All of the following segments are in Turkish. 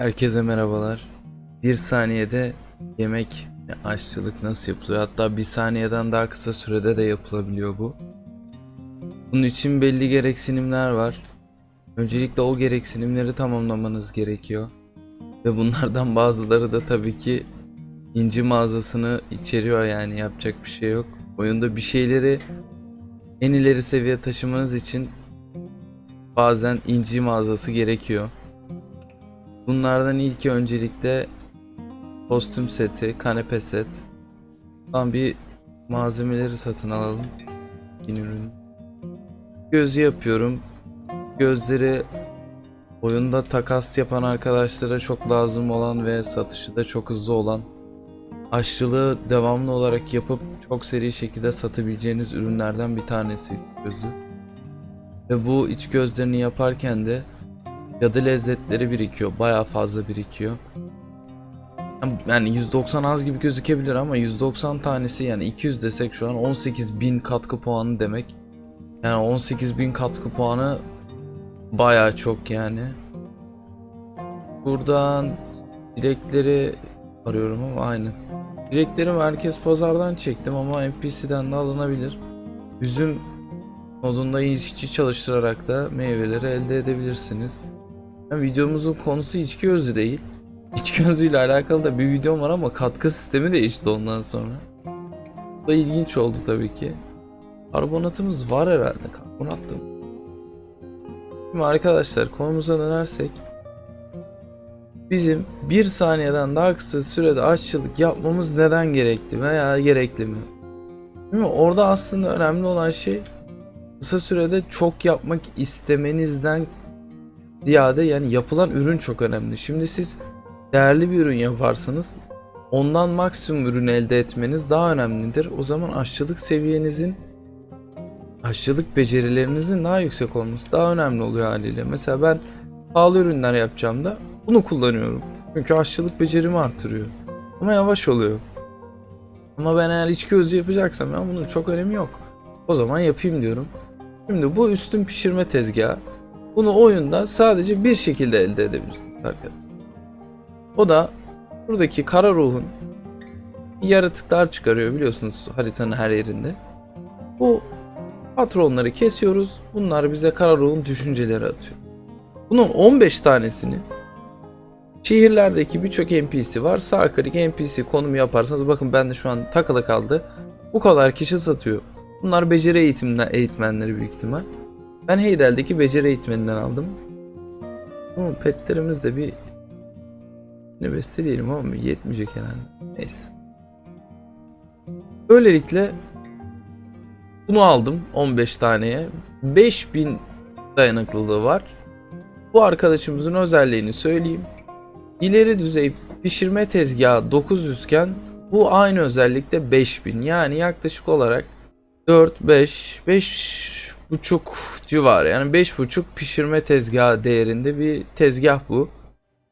Herkese merhabalar. Bir saniyede yemek aşçılık nasıl yapılıyor? Hatta bir saniyeden daha kısa sürede de yapılabiliyor bu. Bunun için belli gereksinimler var. Öncelikle o gereksinimleri tamamlamanız gerekiyor. Ve bunlardan bazıları da tabii ki inci mağazasını içeriyor yani yapacak bir şey yok. Oyunda bir şeyleri en ileri seviye taşımanız için bazen inci mağazası gerekiyor. Bunlardan ilki öncelikle kostüm seti, kanepe set. Tam bir malzemeleri satın alalım. Yeni ürün. Gözü yapıyorum. Gözleri oyunda takas yapan arkadaşlara çok lazım olan ve satışı da çok hızlı olan aşçılığı devamlı olarak yapıp çok seri şekilde satabileceğiniz ürünlerden bir tanesi gözü. Ve bu iç gözlerini yaparken de Cadı lezzetleri birikiyor. Bayağı fazla birikiyor. Yani 190 az gibi gözükebilir ama 190 tanesi yani 200 desek şu an 18.000 katkı puanı demek. Yani 18.000 katkı puanı bayağı çok yani. Buradan dilekleri arıyorum ama aynı. Dilekleri merkez pazardan çektim ama NPC'den de alınabilir. Üzüm modunda işçi çalıştırarak da meyveleri elde edebilirsiniz. Yani videomuzun konusu içki özü değil. İçki özüyle alakalı da bir videom var ama katkı sistemi değişti ondan sonra. Bu da ilginç oldu tabii ki. Karbonatımız var herhalde. Karbonat? Şimdi arkadaşlar konumuza dönersek bizim bir saniyeden daha kısa sürede aşçılık yapmamız neden gerekli veya gerekli mi? Değil mi? Orada aslında önemli olan şey kısa sürede çok yapmak istemenizden ziyade yani yapılan ürün çok önemli. Şimdi siz değerli bir ürün yaparsınız. Ondan maksimum ürün elde etmeniz daha önemlidir. O zaman aşçılık seviyenizin aşçılık becerilerinizin daha yüksek olması daha önemli oluyor haliyle. Mesela ben pahalı ürünler yapacağım da bunu kullanıyorum. Çünkü aşçılık becerimi artırıyor. Ama yavaş oluyor. Ama ben eğer içki özü yapacaksam ya bunun çok önemi yok. O zaman yapayım diyorum. Şimdi bu üstün pişirme tezgahı. Bunu oyunda sadece bir şekilde elde edebilirsiniz arkadaşlar. O da buradaki kara ruhun yaratıklar çıkarıyor biliyorsunuz haritanın her yerinde. Bu patronları kesiyoruz. Bunlar bize kara ruhun düşünceleri atıyor. Bunun 15 tanesini şehirlerdeki birçok NPC var. Sağ klik NPC konumu yaparsanız bakın bende şu an takılı kaldı. Bu kadar kişi satıyor. Bunlar beceri eğitimden eğitmenleri büyük ihtimal. Ben Heydel'deki beceri eğitmeninden aldım. Ama petlerimiz de bir ne beste değilim ama yetmeyecek herhalde. Neyse. Böylelikle bunu aldım 15 taneye. 5000 dayanıklılığı var. Bu arkadaşımızın özelliğini söyleyeyim. İleri düzey pişirme tezgahı 900 iken bu aynı özellikte 5000. Yani yaklaşık olarak 4 5 5 buçuk civarı yani beş buçuk pişirme tezgahı değerinde bir tezgah bu.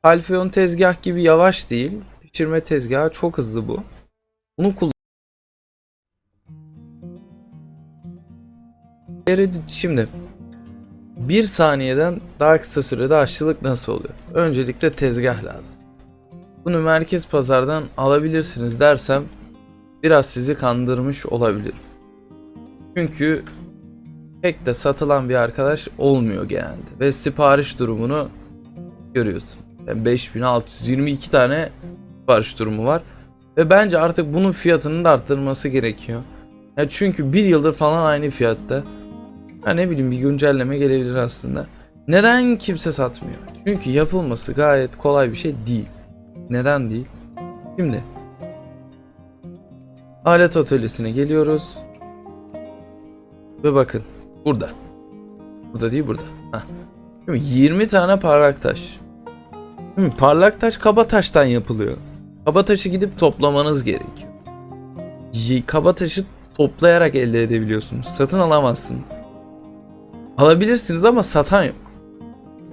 Alfeon tezgah gibi yavaş değil. Pişirme tezgahı çok hızlı bu. Bunu kullan. Şimdi bir saniyeden daha kısa sürede aşçılık nasıl oluyor? Öncelikle tezgah lazım. Bunu merkez pazardan alabilirsiniz dersem biraz sizi kandırmış olabilirim. Çünkü pek de satılan bir arkadaş olmuyor genelde. Ve sipariş durumunu görüyorsun. Yani 5622 tane sipariş durumu var. Ve bence artık bunun fiyatının da arttırılması gerekiyor. Ya çünkü bir yıldır falan aynı fiyatta. Ha ne bileyim bir güncelleme gelebilir aslında. Neden kimse satmıyor? Çünkü yapılması gayet kolay bir şey değil. Neden değil? Şimdi alet atölyesine geliyoruz. Ve bakın Burada. Burada değil burada. Heh. Şimdi 20 tane parlak taş. Şimdi parlak taş kaba taştan yapılıyor. Kaba taşı gidip toplamanız gerekiyor. Kaba taşı toplayarak elde edebiliyorsunuz. Satın alamazsınız. Alabilirsiniz ama satan yok.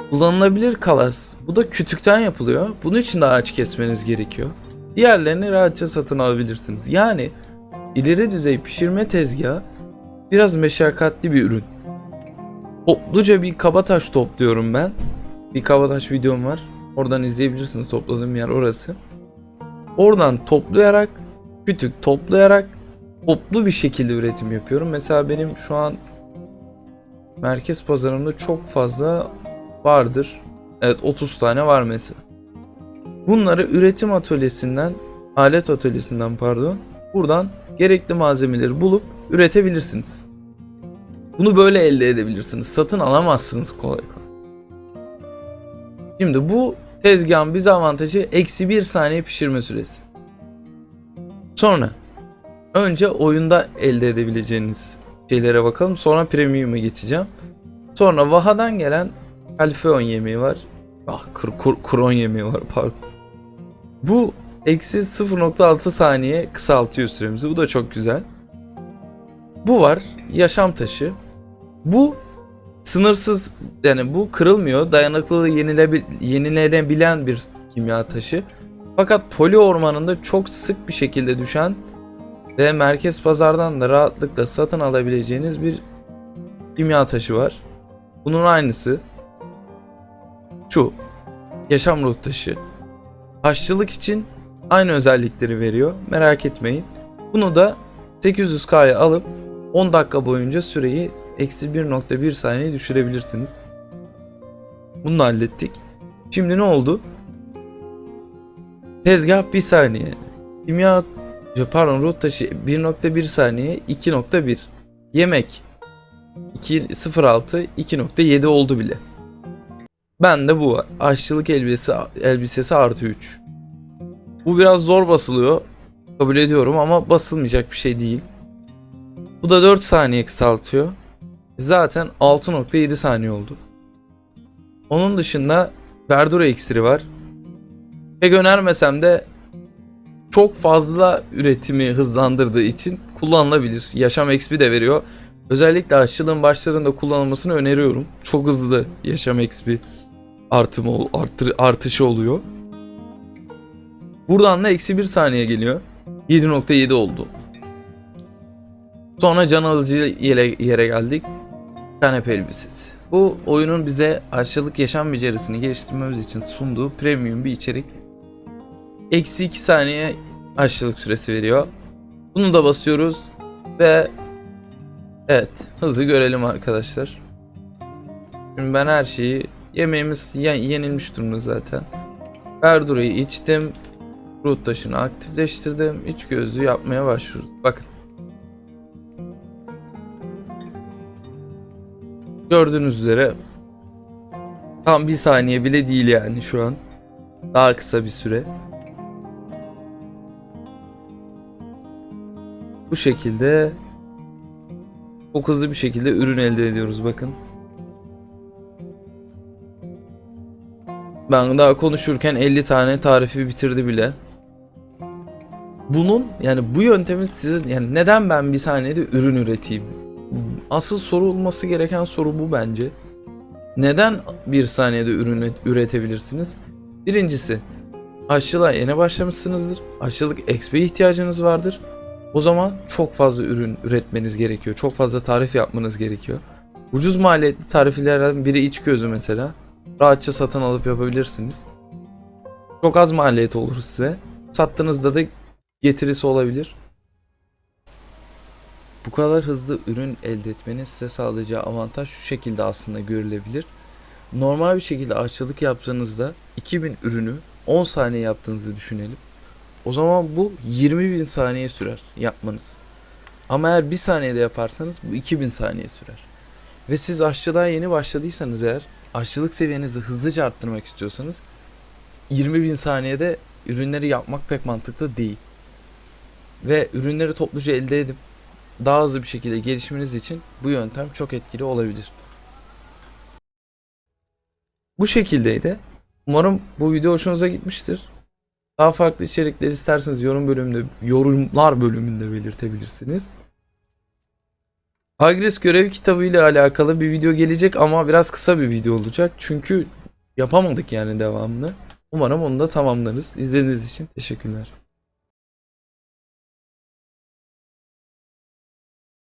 Kullanılabilir kalas. Bu da kütükten yapılıyor. Bunun için de ağaç kesmeniz gerekiyor. Diğerlerini rahatça satın alabilirsiniz. Yani ileri düzey pişirme tezgahı biraz meşakkatli bir ürün. Topluca bir kabataş topluyorum ben. Bir kabataş videom var. Oradan izleyebilirsiniz. Topladığım yer orası. Oradan toplayarak, kütük toplayarak toplu bir şekilde üretim yapıyorum. Mesela benim şu an merkez pazarımda çok fazla vardır. Evet 30 tane var mesela. Bunları üretim atölyesinden, alet atölyesinden pardon, buradan gerekli malzemeleri bulup üretebilirsiniz. Bunu böyle elde edebilirsiniz. Satın alamazsınız kolay kolay. Şimdi bu tezgahın bize avantajı eksi bir saniye pişirme süresi. Sonra önce oyunda elde edebileceğiniz şeylere bakalım. Sonra premium'a geçeceğim. Sonra Vaha'dan gelen Alfeon yemeği var. Ah kur, kur, Kron yemeği var pardon. Bu eksi 0.6 saniye kısaltıyor süremizi. Bu da çok güzel. Bu var. Yaşam taşı. Bu sınırsız yani bu kırılmıyor. Dayanıklılığı yenilebi- yenilenebilen bir kimya taşı. Fakat poli ormanında çok sık bir şekilde düşen ve merkez pazardan da rahatlıkla satın alabileceğiniz bir kimya taşı var. Bunun aynısı şu yaşam ruh taşı. Aşçılık için aynı özellikleri veriyor. Merak etmeyin. Bunu da 800K'ya alıp 10 dakika boyunca süreyi eksi 1.1 saniye düşürebilirsiniz. Bunu hallettik. Şimdi ne oldu? Tezgah 1 saniye. Kimya pardon ruh taşı 1.1 saniye 2.1. Yemek 2.06 2.7 oldu bile. Ben de bu. Aşçılık elbisesi, elbisesi artı 3. Bu biraz zor basılıyor. Kabul ediyorum ama basılmayacak bir şey değil. Bu da 4 saniye kısaltıyor. Zaten 6.7 saniye oldu. Onun dışında Verdura iksiri var. Pek önermesem de çok fazla üretimi hızlandırdığı için kullanılabilir. Yaşam XP de veriyor. Özellikle aşçılığın başlarında kullanılmasını öneriyorum. Çok hızlı yaşam XP artımı artır, artışı oluyor. Buradan da eksi 1 saniye geliyor. 7.7 oldu. Sonra can alıcı yere, yere geldik. Kanepe elbisesi. Bu oyunun bize aşçılık yaşam becerisini geliştirmemiz için sunduğu premium bir içerik. Eksi 2 saniye aşçılık süresi veriyor. Bunu da basıyoruz ve evet hızı görelim arkadaşlar. Şimdi ben her şeyi yemeğimiz ye- yenilmiş durumda zaten. Verdura'yı içtim. Root taşını aktifleştirdim. İç gözlü yapmaya başlıyoruz. Bakın. Gördüğünüz üzere tam bir saniye bile değil yani şu an. Daha kısa bir süre. Bu şekilde çok hızlı bir şekilde ürün elde ediyoruz bakın. Ben daha konuşurken 50 tane tarifi bitirdi bile. Bunun yani bu yöntemin sizin yani neden ben bir saniyede ürün üreteyim? Asıl sorulması gereken soru bu bence. Neden bir saniyede ürün üretebilirsiniz? Birincisi aşçılığa yeni başlamışsınızdır. Aşçılık XP'ye ihtiyacınız vardır. O zaman çok fazla ürün üretmeniz gerekiyor. Çok fazla tarif yapmanız gerekiyor. Ucuz maliyetli tariflerden biri iç gözü mesela. Rahatça satın alıp yapabilirsiniz. Çok az maliyeti olur size. Sattığınızda da getirisi olabilir. Bu kadar hızlı ürün elde etmenin size sağlayacağı avantaj şu şekilde aslında görülebilir. Normal bir şekilde aşçılık yaptığınızda 2000 ürünü 10 saniye yaptığınızı düşünelim. O zaman bu 20.000 saniye sürer yapmanız. Ama eğer 1 saniyede yaparsanız bu 2000 saniye sürer. Ve siz aşçılığa yeni başladıysanız eğer aşçılık seviyenizi hızlıca arttırmak istiyorsanız 20.000 saniyede ürünleri yapmak pek mantıklı değil. Ve ürünleri topluca elde edip daha hızlı bir şekilde gelişmeniz için bu yöntem çok etkili olabilir. Bu şekildeydi. Umarım bu video hoşunuza gitmiştir. Daha farklı içerikler isterseniz yorum bölümünde, yorumlar bölümünde belirtebilirsiniz. Agres görev kitabı ile alakalı bir video gelecek ama biraz kısa bir video olacak. Çünkü yapamadık yani devamını. Umarım onu da tamamlarız. İzlediğiniz için teşekkürler.